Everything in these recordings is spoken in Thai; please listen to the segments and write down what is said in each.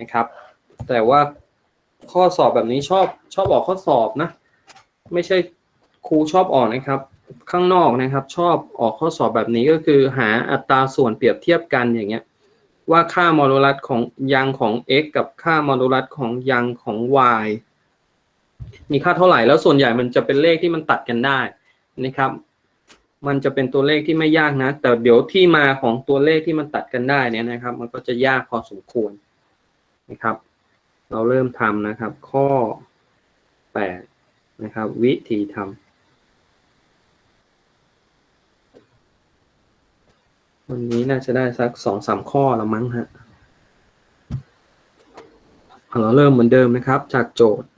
นะครับ แต่ว่าข้อสอบแบบนี้ชอบชอบออกข้อสอบนะ ไม่ใช่ครูชอบออกนะครับ ข้างนอกนะครับ ชอบออกข้อสอบแบบนี้ก็คือหาอัตราส่วนเปรียบเทียบกันอย่างเงี้ย ว่าค่าโมดูลัสของยังของ x กับค่าโมดูลัสของยังของ y มีค่าเท่าไหร่แล้วส่วนใหญ่มันจะเป็นเลขที่มันตัดกันได้นะครับ มันจะเป็นตัวเลขที่ไม่ยากนะ แต่เดี๋ยวที่มาของตัวเลขที่มันตัดกันได้เนี่ยนะครับ มันก็จะยากพอสมควร นะครับ เราเริ่มทำนะครับ ข้อ 8 นะครับ วิธีทำวันนี้น่าจะได้สักสองสามข้อละมั้งฮะเราเริ่มเหมือนเดิมนะครับ จากโจทย์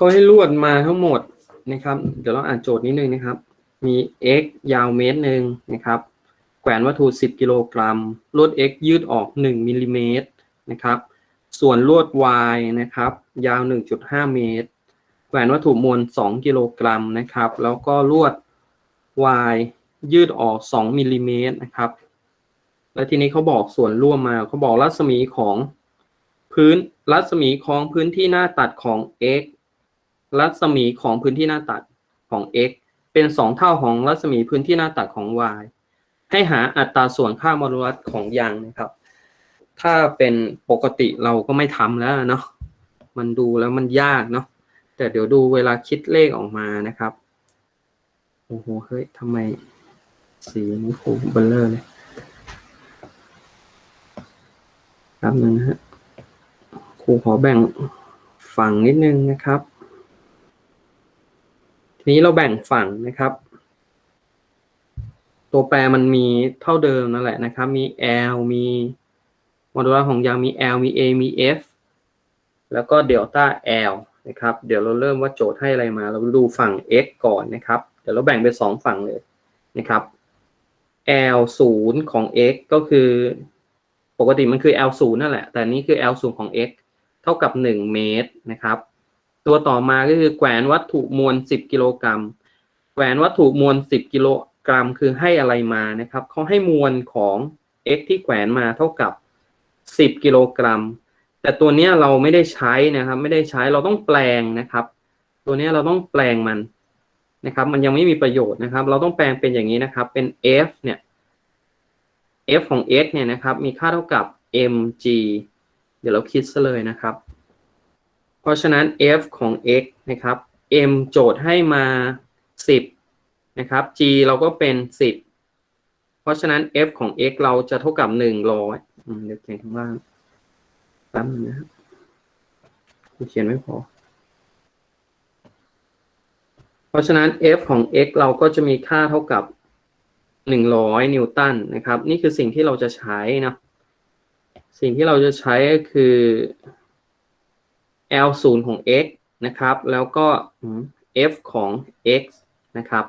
เขาให้ลวดมาทั้งหมดนะครับ เดี๋ยวเราอ่านโจทย์นิดนึงนะครับ มี x ยาวเมตรหนึ่งนะครับ แขวนวัตถุ 10 กิโลกรัม ลวด x ยืดออก 1มิลลิเมตรนะครับ ส่วนลวด y นะครับ ยาว 1.5 เมตร แขวนวัตถุมวล 2 กิโลกรัมนะครับ แล้วก็ลวด y ยืดออก 2มิลลิเมตรนะครับ แล้วทีนี้เขาบอกส่วนร่วมมาเขาบอกรัศมีของพื้นรัศมีของพื้นที่หน้าตัดของ x รัศมีของพื้นที่หน้าตัดของ x เป็นสองเท่าของรัศมีพื้นที่หน้าตัดของ y ให้หาอัตราส่วนค่าโมดูลัสของยางนะครับ ถ้าเป็นปกติเราก็ไม่ทำแล้วเนาะมันดูแล้วมันยากเนาะแต่เดี๋ยวดูเวลาคิดเลขออกมานะครับโอ้โหเฮ้ยทำไมสีนี้คูเบลเลอร์เลยแป๊บนึงนะฮะครูขอแบ่งฝั่งนิดนึงนะครับ ทีนี้เราแบ่งฝั่งนะครับ ตัวแปรมันมีเท่าเดิมนั่นแหละนะครับ มี L มีโมดูลัสของยางมี L มี A มี F แล้วก็เดลต้า L นะครับ เดี๋ยวเราเริ่มว่าโจทย์ให้อะไรมา เราดูฝั่ง x ก่อนนะครับ เดี๋ยวเราแบ่งเป็นสองฝั่งเลยนะครับ L ศูนย์ของ x ก็คือปกติมันคือ L ศูนย์นั่นแหละ แต่นี่คือ L ศูนย์ของ x เท่ากับ 1 เมตรนะครับ ตัวต่อมาก็คือแขวนวัตถุมวล 10 กิโลกรัม แขวนวัตถุมวล 10 กิโลกรัม คือให้อะไรมานะครับเขาให้มวลของ x ที่แขวนมาเท่ากับ 10 กิโลกรัม แต่ตัวนี้เราไม่ได้ใช้นะครับ ไม่ได้ใช้เราต้องแปลงนะครับ ตัวนี้เราต้องแปลงมันนะครับ มันยังไม่มีประโยชน์นะครับ เราต้องแปลงเป็นอย่างนี้นะครับ เป็น f เนี่ย f ของ x เนี่ยนะครับ มีค่าเท่ากับ mg เดี๋ยวเราคิดซะเลยนะครับ เพราะฉะนั้น f ของ x นะครับ m โจทย์ให้มา 10 นะครับ g เราก็เป็น 10 เพราะฉะนั้น f ของ x เราจะเท่ากับ 100เดี๋ยวเขียนข้างล่างแป๊บนึงนะครับเขียนไม่พอ เพราะฉะนั้น f ของ x เราก็จะมีค่าเท่ากับ 100 นิวตันนะครับ นี่คือสิ่งที่เราจะใช้นะ สิ่งที่เราจะใช้ก็คือ L 0ของ x นะครับ แล้วก็ f ของ x นะครับ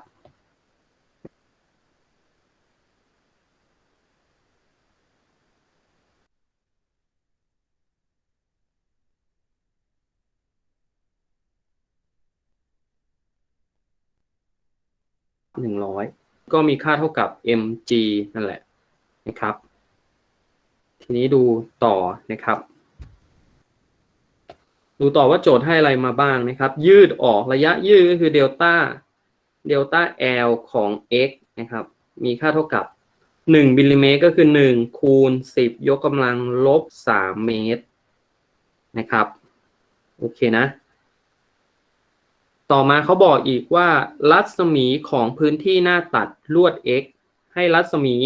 หนึ่งร้อย ก็มีค่าเท่ากับ mg นั่นแหละนะครับ ทีนี้ดูต่อนะครับ ดูต่อว่าโจทย์ให้อะไรมาบ้างนะครับ ยืดออกระยะยืดก็คือเดลต้าเดลต้า L ของ x นะครับ มีค่าเท่ากับ 1มิลลิเมตรก็คือ 1 คูณ 10 ยกกำลังลบ 3 เมตรนะครับ โอเคนะ ต่อมาเขาบอกอีกว่า รัศมีของพื้นที่หน้าตัดลวด x ให้รัศมี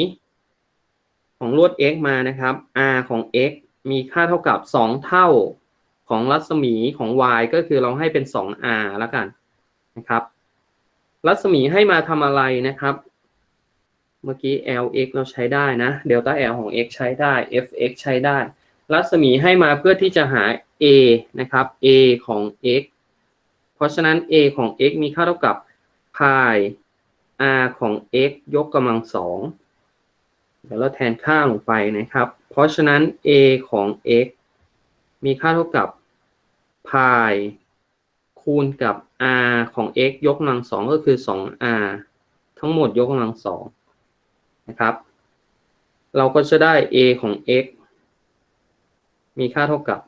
ของลวด x มานะครับ r ของ x มีค่าเท่ากับ 2 เท่า ของรัศมีของ y ก็คือเราให้เป็น 2r แล้วกันนะครับ รัศมีให้มาทำอะไรนะครับ เมื่อกี้ lx เราใช้ได้นะเดลต้า l ของ x ใช้ได้ fx ใช้ได้ รัศมีให้มาเพื่อที่จะหา a นะครับ a ของ x เพราะฉะนั้น a ของ x มีค่าเท่ากับ pi r ของ x ยกกำลังสองเดี๋ยวเราแทนค่าลงไปนะครับ เพราะฉะนั้น a ของ x มีค่าเท่ากับ pi คูณกับ r ของ x ยกกำลังสองก็คือ 2r ทั้งหมดยกกำลังสองนะครับ เราก็จะได้ a ของ x มีค่าเท่ากับ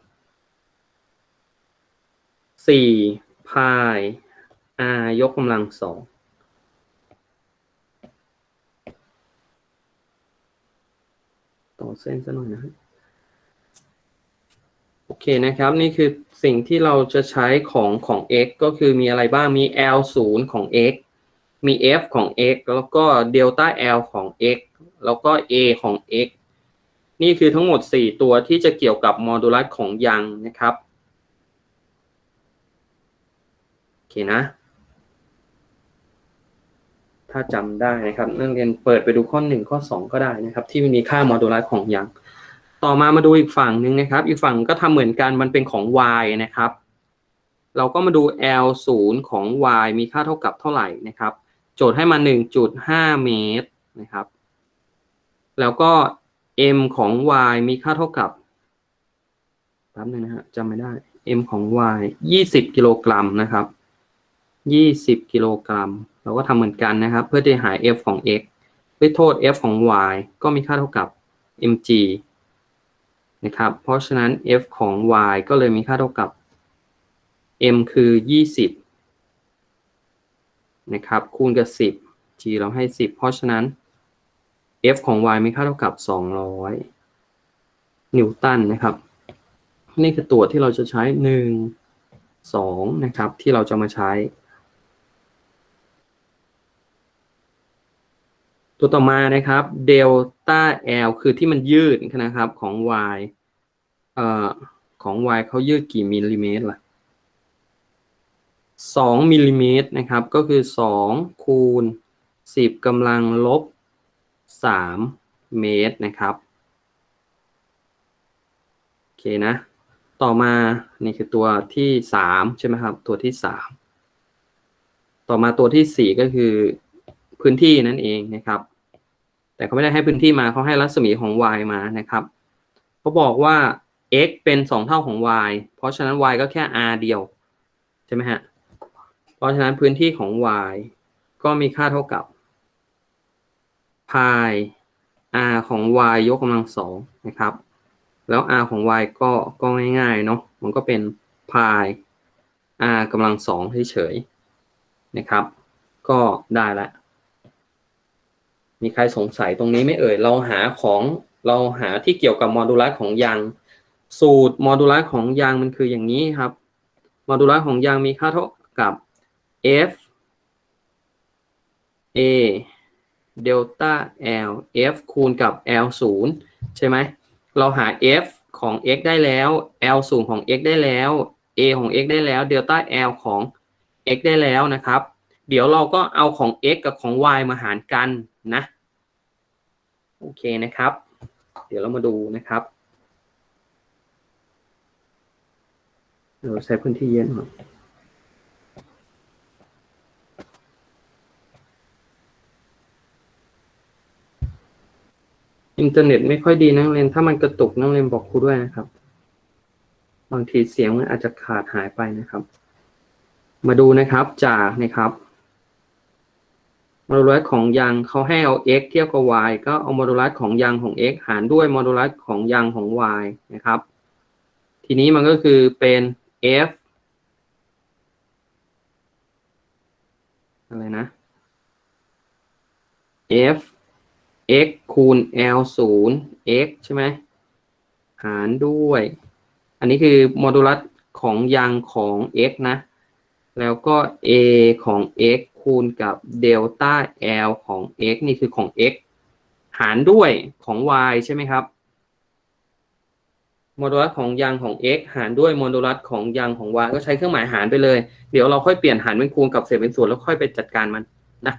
4พาย r ยกกำลังสองต่อเส้นซะหน่อยนะครับ โอเคนะครับ นี่คือสิ่งที่เราจะใช้ของของ x ก็คือมีอะไรบ้างมี l 0ของ x มี f ของ x แล้วก็ delta l ของ x แล้วก็ a ของ x นี่คือทั้งหมด 4 ตัวที่จะเกี่ยวกับโมดูลัสของยังนะครับโอเคนะ ถ้าจำได้นะครับนักเรียนเปิดไปดูข้อ 1 ข้อ 2 ก็ได้นะครับ ที่มีค่าโมดูลัสของยัง ต่อมามาดูอีกฝั่งหนึ่งนะครับ อีกฝั่งก็ทำเหมือนกันมันเป็นของ y นะครับ เราก็มาดู l 0ของ y มีค่าเท่ากับเท่าไหร่นะครับ โจทย์ให้มา 1.5 เมตรนะครับ แล้วก็ m ของ y มีค่าเท่ากับแป๊บนึงนะฮะจำไม่ได้ m ของ y 20 กิโลกรัมนะครับ 20 กิโลกรัม เราก็ทำเหมือนกันนะครับ เพื่อที่จะหา f ของ x ด้วยโทษ f ของ y ก็มีค่าเท่ากับ mg นะครับ เพราะฉะนั้น f ของ y ก็เลยมีค่าเท่ากับ m คือ 20 นะครับ คูณกับ 10 g เราให้ 10 เพราะฉะนั้น f ของ y มีค่าเท่ากับ 200 นิวตันนะครับ นี่คือตัวที่เราจะใช้ 1 2 นะครับ ที่เราจะมาใช้ ตัวต่อมานะครับ เดล ต้า L คือที่มันยืดนะครับของ y เอ่อของ y เขายืดกี่มิลลิเมตรล่ะ2มิลลิเมตรนะครับ ก็คือ2คูณ10กำลังลบ3เมตรนะครับ โอเคนะ ต่อมา นี่คือตัวที่3ใช่ไหมครับ ตัวที่3ต่อมาตัวที่4ก็คือพื้นที่นั่นเองนะครับ แต่เขาไม่ได้ให้พื้นที่มาเขาให้รัศมีของ y มานะครับเขาบอกว่า x เป็น 2 เท่าของ y เพราะฉะนั้น y ก็แค่ r เดียว ใช่ไหมฮะ เพราะฉะนั้นพื้นที่ของ y ก็มีค่าเท่ากับพาย r ของ y ยกกำลังสองนะครับ แล้ว r ของ y ก็ก็ง่ายๆเนาะ มันก็เป็นพาย r กำลังสองเฉยๆนะครับ ก็ได้ละ มีใครสงสัยตรงนี้ไหม่เอ่ย เราหาของเราหาที่เกี่ยวกับโมดูลัสของยาง สูตรโมดูลัสของยางมันคืออย่างนี้ครับโมดูลัสของยางมีค่าเท่ากับ f a เดลต้า l f คูณกับ l 0ใช่ไหม เราหา f ของ x ได้แล้ว l 0ของ x ได้แล้ว a ของ x ได้แล้วเดลต้า l ของ x ได้แล้วนะครับ เดี๋ยวเราก็เอาของ x กับของ y มาหารกัน นะ โอเคนะครับ เดี๋ยวเรามาดูนะครับเดี๋ยวใช้พื้นที่เยอะหน่อยอินเทอร์เน็ตไม่ค่อยดีนักเรียน ถ้ามันกระตุกนักเรียนบอกครูด้วยนะครับ บางทีเสียงมันอาจจะขาดหายไปนะครับ มาดูนะครับจากนะครับ โมดูลัสของยางเขาให้เอา x เทียบกับ y ก็เอาโมดูลัสของยางของ x หารด้วยโมดูลัสของยางของ y นะครับ ทีนี้มันก็คือเป็น f อะไรนะ f x คูณ l 0 x ใช่ไหมหารด้วย อันนี้คือโมดูลัสของยางของ x นะ แล้วก็ a ของ x คูณกับเดลต้า l ของ x นี่คือของ x หารด้วยของ y ใช่ไหมครับ โมดูลัสของยางของ x หารด้วยโมดูลัสของยางของ y ก็ใช้เครื่องหมายหารไปเลย เดี๋ยวเราค่อยเปลี่ยนหารเป็นคูณกับเศษเป็นส่วนแล้วค่อยไปจัดการมันนะ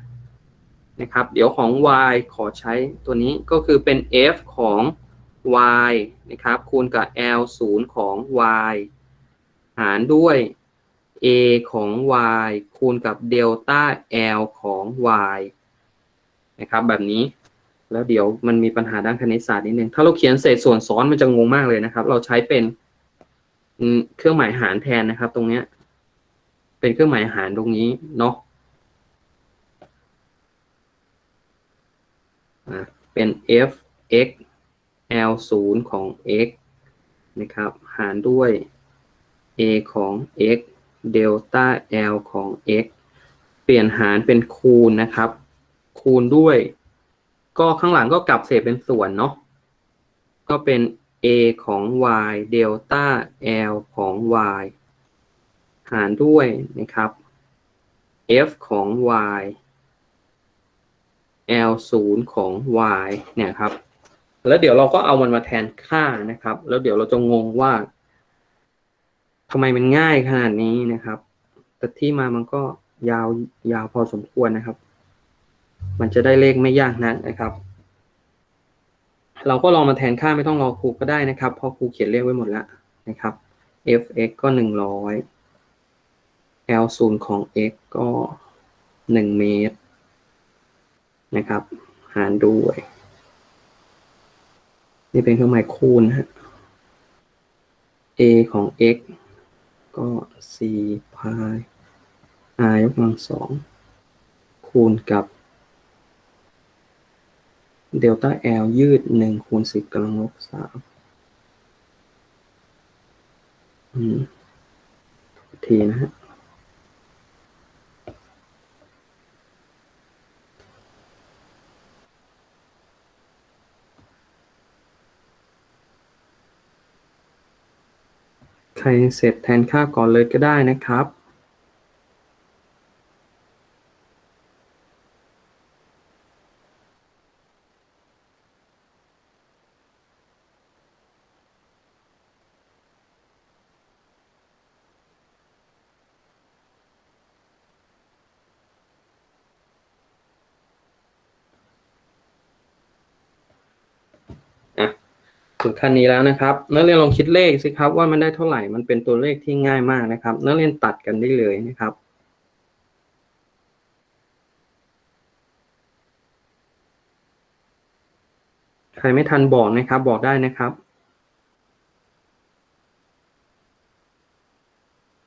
นะครับ เดี๋ยวของ y ขอใช้ตัวนี้ก็คือเป็น f ของ y นะครับ คูณกับ l 0 ของ y หารด้วย a ของ y คูณกับเดลต้า l ของ y นะครับ แบบนี้ แล้วเดี๋ยวมันมีปัญหาด้านคณิตศาสตร์นิดนึง ถ้าเราเขียนเศษส่วนซ้อนมันจะงงมากเลยนะครับ เราใช้เป็นเครื่องหมายหารแทนนะครับ ตรงเนี้ย เป็นเครื่องหมายหารตรงนี้เนาะเป็น f x l 0ของ x นะครับ หารด้วย a ของ x เดลต้า l ของ x เปลี่ยนหารเป็นคูณนะครับ คูณด้วย ก็ข้างหลังก็กลับเศษเป็นส่วนเนาะก็เป็น a ของ y เดลต้า l ของ y หารด้วยนะครับ f ของ y l 0ของ y เนี่ยครับ แล้วเดี๋ยวเราก็เอามันมาแทนค่านะครับ แล้วเดี๋ยวเราจะงงว่า ทำไมมันง่ายขนาดนี้นะครับ แต่ที่มามันก็ยาวยาวพอสมควรนะครับ มันจะได้เลขไม่ยากนักนะครับ เราก็ลองมาแทนค่าไม่ต้องรอครูก็ได้นะครับ เพราะครูเขียนเลขไว้หมดแล้วนะครับ f(x) ก็หนึ่งร้อย l ศูนย์ของ x ก็หนึ่งเมตร นะครับ หารด้วย นี่เป็นเครื่องหมายคูณนะฮะ a ของ x ก็4พาย r ยกกำลังสองคูณกับเดลต้า L ยืดหนึ่งคูณสิบกำลังลบสามอืมทีนะฮะ ใครเสร็จแทนค่าก่อนเลยก็ได้นะครับ ถึงขั้นนี้แล้วนะครับ นักเรียนลองคิดเลขสิครับว่ามันได้เท่าไหร่ มันเป็นตัวเลขที่ง่ายมากนะครับ นักเรียนตัดกันได้เลยนะครับ ใครไม่ทันบอกนะครับ บอกได้นะครับ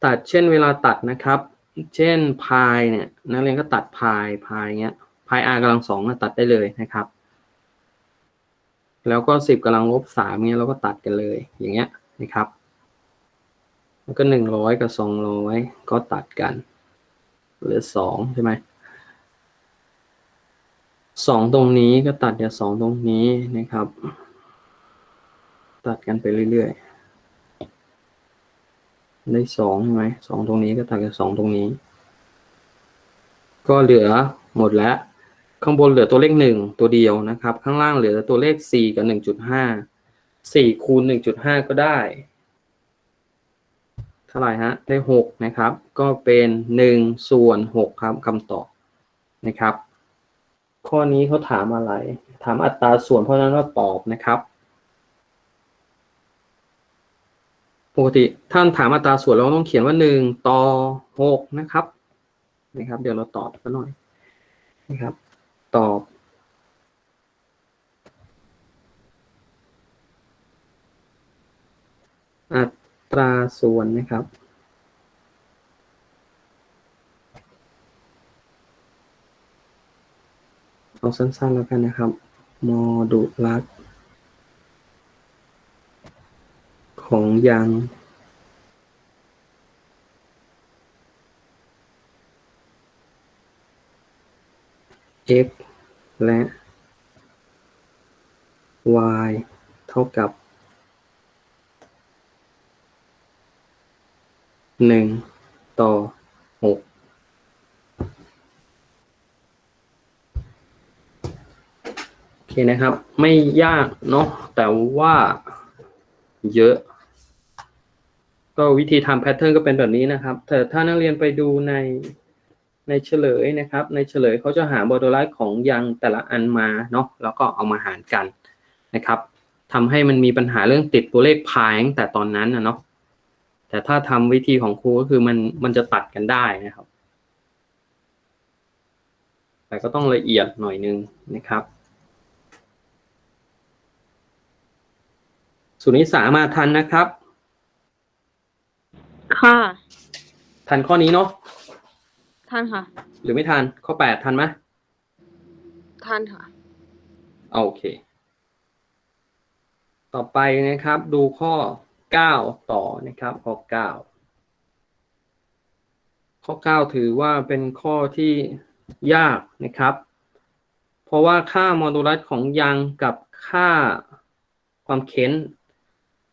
ตัดเช่นเวลาตัดนะครับ เช่นพายเนี่ย นักเรียนก็ตัดพายพายเงี้ยพาย r กำลังสองตัดได้เลยนะครับ แล้วก็สิบกำลังลบสามเงี้ยเราก็ตัดกันเลยอย่างเงี้ยนะครับ แล้วก็หนึ่งร้อยกับสองร้อยก็ตัดกันเหลือสองใช่ไหมสองตรงนี้ก็ตัดจากสองตรงนี้นะครับ ตัดกันไปเรื่อยๆได้สองใช่ไหมสองตรงนี้ก็ตัดกับสองตรงนี้ ก็เหลือหมดแล้ว ข้างบนเหลือตัวเลขหนึ่งตัวเดียวนะครับ ข้างล่างเหลือตัวเลขสี่กับหนึ่งจุดห้าสี่คูณหนึ่งจุดห้าก็ได้ เท่าไหร่ฮะได้หกนะครับ ก็เป็นหนึ่งส่วนหกครับคำตอบนะครับ ข้อนี้เขาถามอะไร ถามอัตราส่วนเพราะฉะนั้นเราตอบนะครับ ปกติท่านถามอัตราส่วนเราต้องเขียนว่าหนึ่งต่อหกนะครับนะครับ เดี๋ยวเราตอบกันหน่อยนะครับ ตอบอัตราส่วนนะครับ เอาสั้นๆแล้วกันนะครับ โมดูลัสของยาง x และ y เท่ากับหนึ่งต่อหกโอเคนะครับไม่ยากเนาะแต่ว่าเยอะ ก็วิธีทำแพทเทิร์นก็เป็นแบบนี้นะครับแต่ถ้านักเรียนไปดูใน ในเฉลยนะครับ ในเฉลยเขาจะหาบอดไลท์ของยังแต่ละอันมาเนาะแล้วก็เอามาหารกันนะครับทำให้มันมีปัญหาเรื่องติดตัวเลขพายตั้งแต่ตอนนั้นนะเนาะแต่ถ้าทำวิธีของครูก็คือมันมันจะตัดกันได้นะครับ แต่ก็ต้องละเอียดหน่อยนึงนะครับสุนิสามาทันนะครับ ค่ะ ทันข้อนี้เนาะ ทันค่ะ หรือไม่ทันข้อแปดทันไหมทันค่ะโอเค ต่อไปนะครับ ดูข้อเก้าต่อนะครับข้อเก้าข้อเก้าถือว่าเป็นข้อที่ยากนะครับ เพราะว่าค่าโมดูลัสของยางกับค่าความเค้น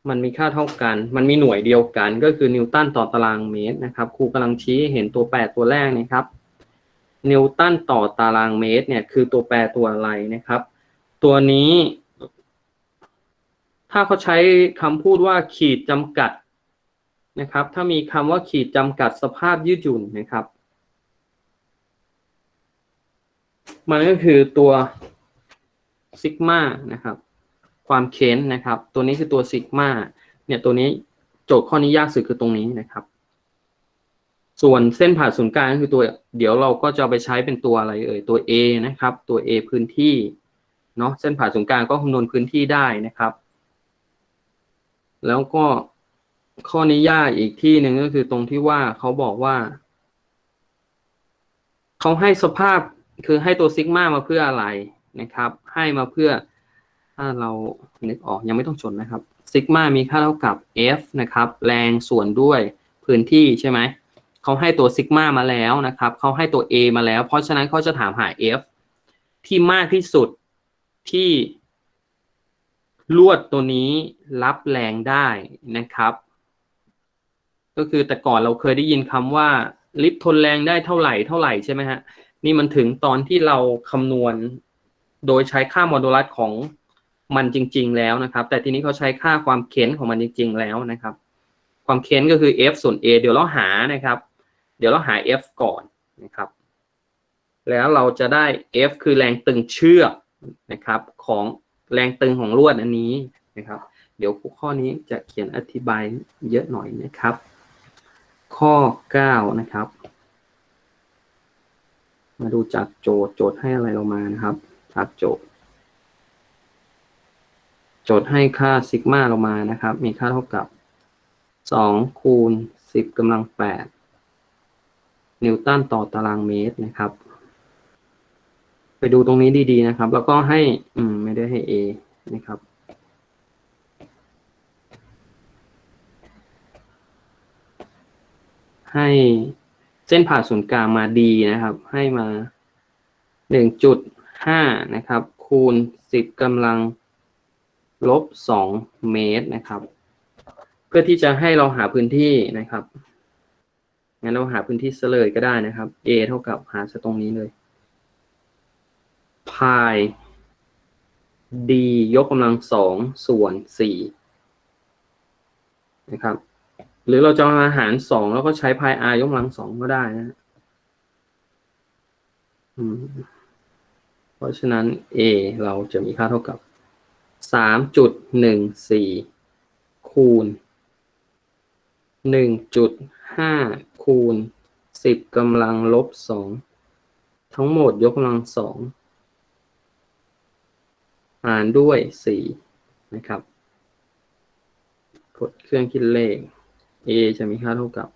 มันมีค่าเท่ากัน มันมีหน่วยเดียวกัน ก็คือนิวตันต่อตารางเมตรนะครับครูกำลังชี้เห็นตัวแปรตัวแรกนะครับ นิวตันต่อตารางเมตร เนี่ยคือตัวแปรตัวอะไรนะครับ ตัวนี้ ถ้าเขาใช้คำพูดว่าขีดจำกัดนะครับ ถ้ามีคำว่าขีดจำกัดสภาพยืดหยุ่นนะครับ มันก็คือตัวซิกมานะครับ ความเค้นนะครับ ตัวนี้คือตัวซิกมาเนี่ยตัวนี้โจทย์ข้อนี้ยากสุดคือตรงนี้นะครับ ส่วนเส้นผ่าศูนย์กลางก็คือตัวเดี๋ยวเราก็จะไปใช้เป็นตัวอะไรเอ่ยตัว A นะครับ ตัว A พื้นที่เนาะเส้นผ่าศูนย์กลางก็คำนวณพื้นที่ได้นะครับ แล้วก็ข้อนี้ยากอีกที่หนึ่งก็คือตรงที่ว่าเขาบอกว่าเขาให้สภาพคือให้ตัวซิกมามาเพื่ออะไรนะครับ ให้มาเพื่อ ถ้าเรานึกออกยังไม่ต้องชนนะครับซิกมามีค่าเท่ากับ F นะครับ แรงส่วนด้วยพื้นที่ใช่ไหม เขาให้ตัวซิกมามาแล้วนะครับ เขาให้ตัว A มาแล้ว เพราะฉะนั้นเขาจะถามหา F ที่มากที่สุดที่ลวดตัวนี้รับแรงได้นะครับ ก็คือแต่ก่อนเราเคยได้ยินคำว่า ลิฟทนแรงได้เท่าไหร่เท่าไหร่ใช่ไหมฮะ นี่มันถึงตอนที่เราคำนวณโดยใช้ค่าโมดูลัสของ มันจริง ๆ แล้วนะครับ แต่ทีนี้เขาใช้ค่าความเค้นของมันจริง ๆ แล้วนะครับ ความเค้นก็คือ f ส่วน a เดี๋ยวเราหานะครับ เดี๋ยวเราหา f ก่อนนะครับ แล้วเราจะได้ f คือแรงตึงเชือกนะครับ ของแรงตึงของลวดอันนี้นะครับ เดี๋ยวข้อนี้จะเขียนอธิบายเยอะหน่อยนะครับ ข้อ 9 นะครับ มาดูจากโจทย์โจทย์ให้อะไรเรามานะครับจากโจทย์ โจทย์ให้ค่าซิกมาเรามานะครับ มีค่าเท่ากับ 2 คูณ 10กำลัง 8 นิวตันต่อตารางเมตรนะครับ ไปดูตรงนี้ดีๆนะครับ แล้วก็ให้ อืม ไม่ได้ให้ A นะครับให้เส้นผ่าศูนย์กลางมาดีนะครับ ให้มา 1.5 นะครับ คูณ 10กำลัง ลบ2เมตรนะครับ เพื่อที่จะให้เราหาพื้นที่นะครับงั้นเราหาพื้นที่เสลยก็ได้นะครับ a เท่ากับหาตรงนี้เลยพาย d ยกกำลังสองส่วนสี่นะครับ หรือเราจะมาหารสองแล้วก็ใช้พาย r ยกกำลังสองก็ได้นะเพราะฉะนั้น a เราจะมีค่าเท่ากับ สามจุดหนึ่งสี่คูณหนึ่งจุดห้าคูณสิบกำลังลบสองทั้งหมดยกกำลังสองหารด้วยสี่นะครับ กดเครื่องคิดเลข a จะมีค่าเท่ากับ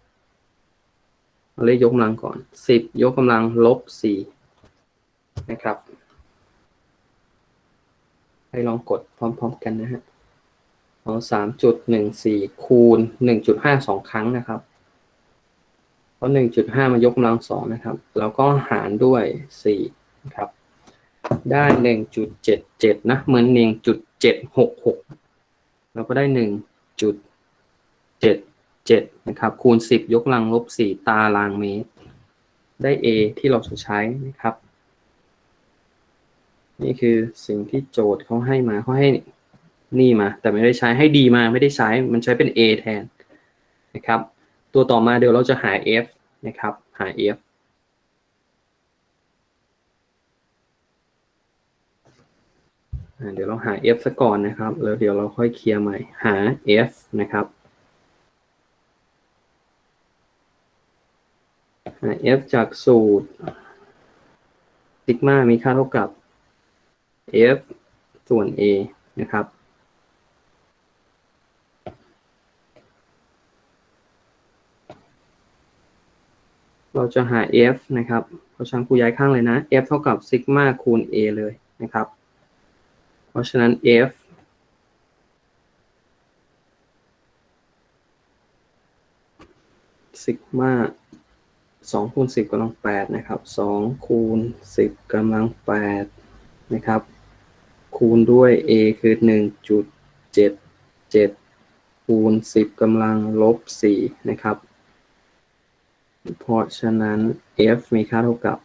เอาเลขยกกำลังก่อนสิบยกกำลังลบสี่นะครับ ให้ลองกดพร้อม ๆ กันนะฮะเอาสามจุดหนึ่งสี่คูณหนึ่งจุดห้าสองครั้งนะครับ เพราะหนึ่งจุดห้ามายกกำลังสองนะครับ แล้วก็หารด้วยสี่นะครับ ได้หนึ่งจุดเจ็ดเจ็ดนะ เหมือนหนึ่งจุดเจ็ดหกหกเราก็ได้หนึ่งจุดเจ็ดเจ็ดนะครับ คูณสิบยกกำลังลบสี่ตารางเมตร ได้ A ที่เราจะใช้นะครับ นี่คือสิ่งที่โจทย์เขาให้มาเขาให้นี่มา แต่ไม่ได้ใช้ให้ดีมาไม่ได้ใช้มันใช้เป็น A แทนนะครับ ตัวต่อมาเดี๋ยวเราจะหา F นะครับหา F อ่าเดี๋ยวเราหา F ซะก่อนนะครับ แล้วเดี๋ยวเราค่อยเคลียร์ใหม่หา F นะครับหา F จากสูตรซิกมามีค่าเท่ากับ F ส่วน A นะครับ เราจะหา f นะครับเพราะฉะนั้นครูย้ายข้างเลยนะ f เท่ากับซิกมาคูณ a เลยนะครับ เพราะฉะนั้น f ซิกมาสองคูณสิบกำลังแปดนะครับสองคูณสิบกำลังแปด นะครับ คูณด้วย a คือหนึ่งจุดเจ็ดเจ็ดคูณสิบกำลังลบสี่นะครับ เพราะฉะนั้น f มีค่าเท่ากับ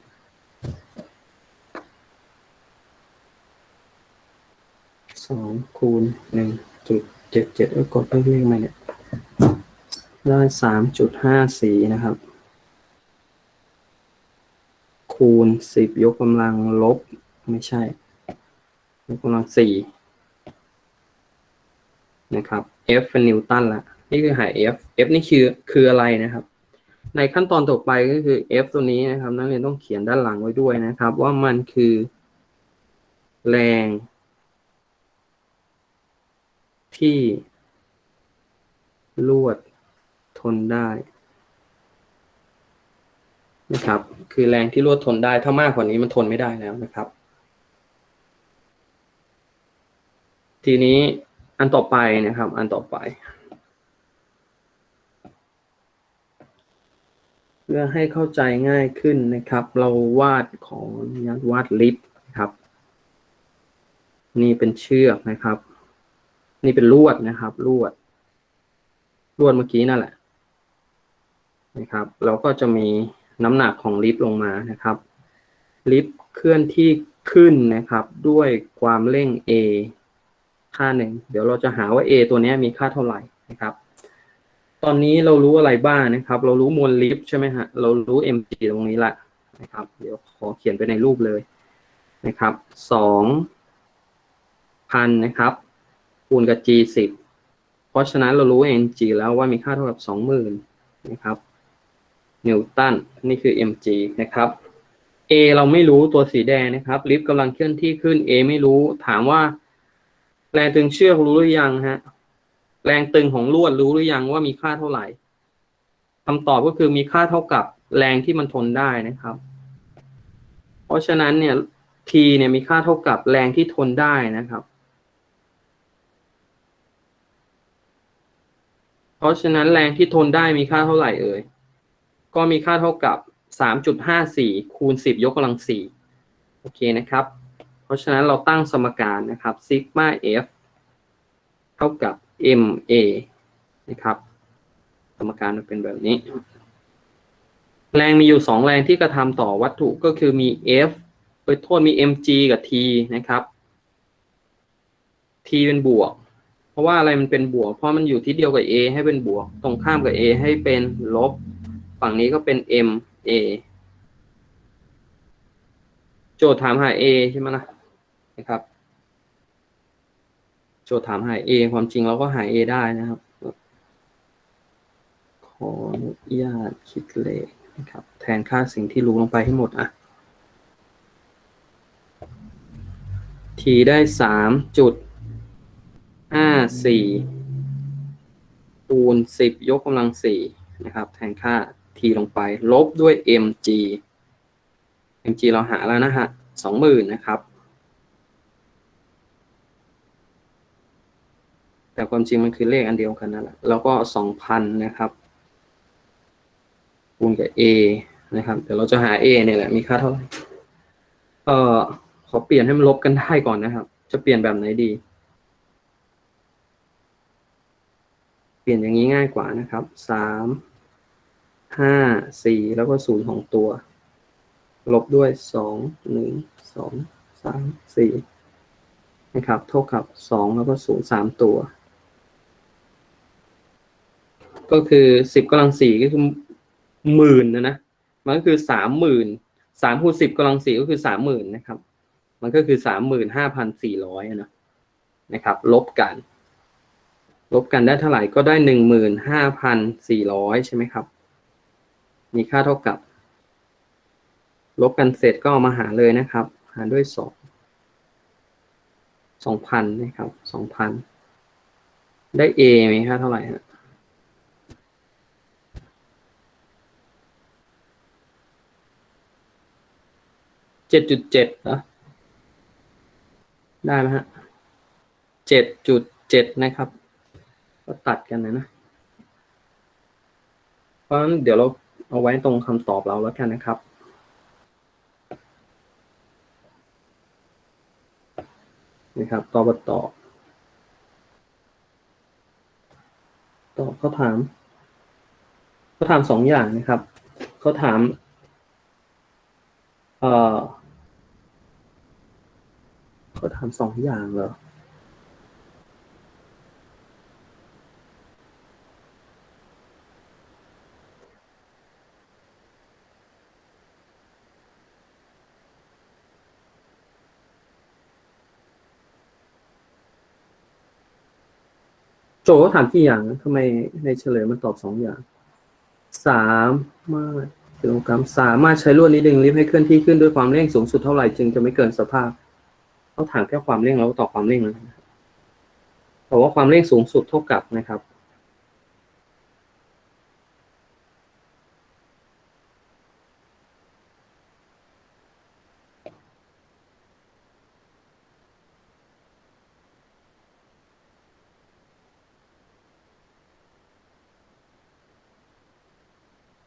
สองคูณหนึ่งจุดเจ็ดเจ็ดเออกดเลขเลขมาเนี่ยได้สามจุดห้าสี่นะครับ คูณสิบยกกำลังลบ ไม่ใช่ยกกำลังสี่นะครับ F เป็นนิวตันละนี่คือหา F F นี่คือคืออะไรนะครับ ในขั้นตอนต่อไปก็คือ F ตัวนี้นะครับ นักเรียนต้องเขียนด้านหลังไว้ด้วยนะครับ ว่ามันคือ แรง ที่ลวดทนได้นะครับ คือแรงที่ลวดทนได้ถ้ามากกว่านี้มันทนไม่ได้แล้วนะครับ ทีนี้อันต่อไปนะครับ อันต่อไป เพื่อให้เข้าใจง่ายขึ้นนะครับ เราวาดของนุญาตวาดลิฟต์นะครับ นี่เป็นเชือกนะครับ นี่เป็นลวดนะครับ ลวด ลวดเมื่อกี้นั่นแหละ นะครับ เราก็จะมีน้ำหนักของลิฟต์ลงมานะครับ ลิฟต์เคลื่อนที่ขึ้นนะครับ ด้วยความเร่ง a ค่าหนึ่ง เดี๋ยวเราจะหาว่า a ตัวนี้มีค่าเท่าไหร่นะครับ ตอนนี้เรารู้อะไรบ้างนะครับ เรารู้มวลลิฟต์ใช่ไหมฮะ เรารู้ mg ตรงนี้ละนะครับ เดี๋ยวขอเขียนไปในรูปเลยนะครับสองพันนะครับคูณกับ g สิบเพราะฉะนั้นเรารู้ mg แล้วว่ามีค่าเท่ากับสองหมื่นนะครับนิวตันนี่คือ mg นะครับ a เราไม่รู้ตัวสีแดงนะครับ ลิฟต์กำลังเคลื่อนที่ขึ้น a ไม่รู้ถามว่า แรงตึงเชือกรู้หรือยังฮะ แรงตึงของลวดรู้หรือยังว่ามีค่าเท่าไหร่คำตอบก็คือมีค่าเท่ากับแรงที่มันทนได้นะครับ เพราะฉะนั้นเนี่ย t เนี่ยมีค่าเท่ากับแรงที่ทนได้นะครับ เพราะฉะนั้นแรงที่ทนได้มีค่าเท่าไหร่เอ่ย ก็มีค่าเท่ากับ 3.54 คูณ 10 ยกกำลัง 4 โอเคนะครับ เพราะฉะนั้นเราตั้งสมการนะครับซิกมา f เท่ากับ ma นะครับ สมการมันเป็นแบบนี้ แรงมีอยู่ 2 แรงที่กระทำต่อวัตถุก็คือมี f โดยโทษมี mg กับ t นะครับ t เป็นบวก เพราะว่าอะไรมันเป็นบวก เพราะมันอยู่ที่เดียวกับ a ให้เป็นบวก ตรงข้ามกับ a ให้เป็นลบ ฝั่งนี้ก็เป็น m a โจทย์ถามหา a ใช่ไหมล่ะ นะครับ โจทย์ถามหา a ความจริงเราก็หา a ได้นะครับ ขออนุญาตคิดเลขนะครับ แทนค่าสิ่งที่รู้ลงไปให้หมดอะ t ได้สามจุดห้าสี่คูณสิบยกกำลังสี่นะครับ แทนค่า t ลงไป ลบด้วย mg mg เราหาแล้วนะฮะสองหมื่นนะครับ แต่ความจริงมันคือเลขอันเดียวกันนั่นแหละแล้วก็สองพันนะครับคูณกับ a นะครับเดี๋ยวเราจะหา a เนี่ยแหละมีค่าเท่าไหร่เอ่อขอเปลี่ยนให้มันลบกันได้ก่อนนะครับ จะเปลี่ยนแบบไหนดี เปลี่ยนอย่างนี้ง่ายกว่านะครับสามห้าสี่แล้วก็ศูนย์ของตัว ลบด้วยสองหนึ่งสองสามสี่นะครับเท่ากับสองแล้วก็ศูนย์สามตัว ก็คือสิบกำลังสี่ก็คือหมื่นนะนะ มันก็คือสามหมื่นสามคูณสิบกำลังสี่ก็คือสามหมื่นนะครับ มันก็คือสามหมื่นห้าพันสี่ร้อยนะนะครับ ลบกัน ลบกันได้เท่าไหร่ก็ได้หนึ่งหมื่นห้าพันสี่ร้อยใช่ไหมครับ มีค่าเท่ากับ ลบกันเสร็จก็เอามาหาเลยนะครับ หารด้วยสองสองพันนะครับสองพันได้ A มีค่าเท่าไหร่ฮะ เจ็ดจุดเจ็ดเหรอได้ไหมฮะเจ็ดจุดเจ็ดนะครับ ก็ตัดกันนะนะ เพราะฉะนั้นเดี๋ยวเราเอาไว้ตรงคำตอบเราแล้วกันนะครับนะครับตอบตอบตอบเขาถามเขาถามสองอย่างนะครับเขาถาม เอ่อ เขาถามสองอย่างเหรอโจทย์ถามกี่อย่างทำไมในเฉลยมันตอบสองอย่าง สามารถกิโลกรัมสามารถใช้ลวดนี้ดึงลิฟต์ให้เคลื่อนที่ขึ้นด้วยความเร่งสูงสุดเท่าไหร่จึงจะไม่เกินสภาพ เขาถามแค่ความเร่งแล้วต่อความเร่งแล้วนะครับบอกว่าความเร่งสูงสุดเท่ากับนะครับ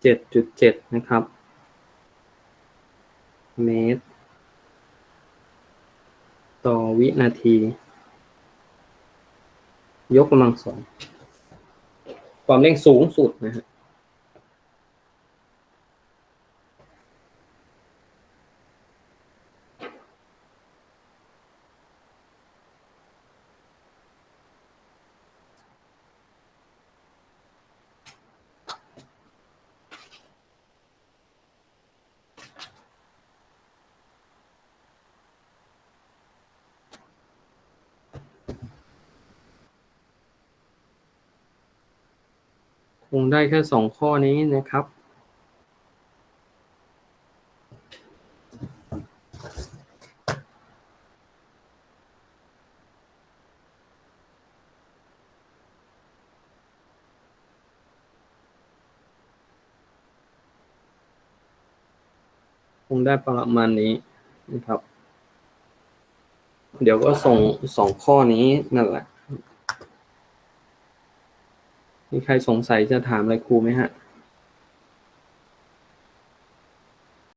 เจ็ดจุดเจ็ดนะครับ เมตร ต่อวินาที ยกกำลังสอง ความเร่งสูงสุดนะฮะ คงได้แค่สองข้อนี้นะครับ คงได้ประมาณนี้นะครับ เดี๋ยวก็ส่งสองข้อนี้นั่นแหละ มีใครสงสัยจะถามอะไรครูไหมฮะ